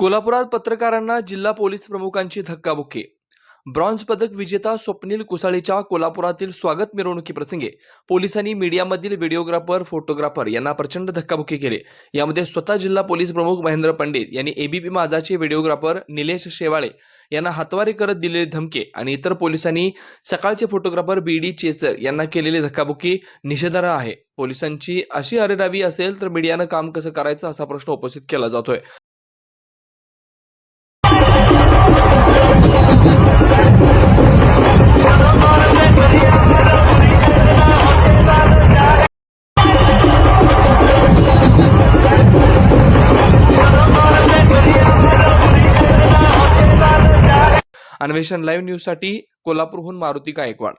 कोल्हापुरात पत्रकारांना जिल्हा पोलीस प्रमुखांची धक्काबुक्की. ब्रॉन्झ पदक विजेता स्वप्नील कुसाळीच्या कोल्हापुरातील स्वागत मिरवणुकीप्रसंगी पोलिसांनी मीडियामधील व्हिडिओग्राफर फोटोग्राफर यांना प्रचंड धक्काबुक्की केली. यामध्ये स्वतः जिल्हा पोलीस प्रमुख महेंद्र पंडित यांनी एबीपी माझाचे व्हिडिओग्राफर निलेश शेवाळे यांना हातवारी करत दिलेली धमके आणि इतर पोलिसांनी सकाळचे फोटोग्राफर बी डी चेचर यांना केलेली धक्काबुक्की निषेधार्ह आहे. पोलिसांची अशी अरेरावी असेल तर मीडियानं काम कसं करायचं असा प्रश्न उपस्थित केला जातोय. अन्वेषण लाईव्ह न्यूजसाठी कोल्हापूरहून मारुती गायकवाड.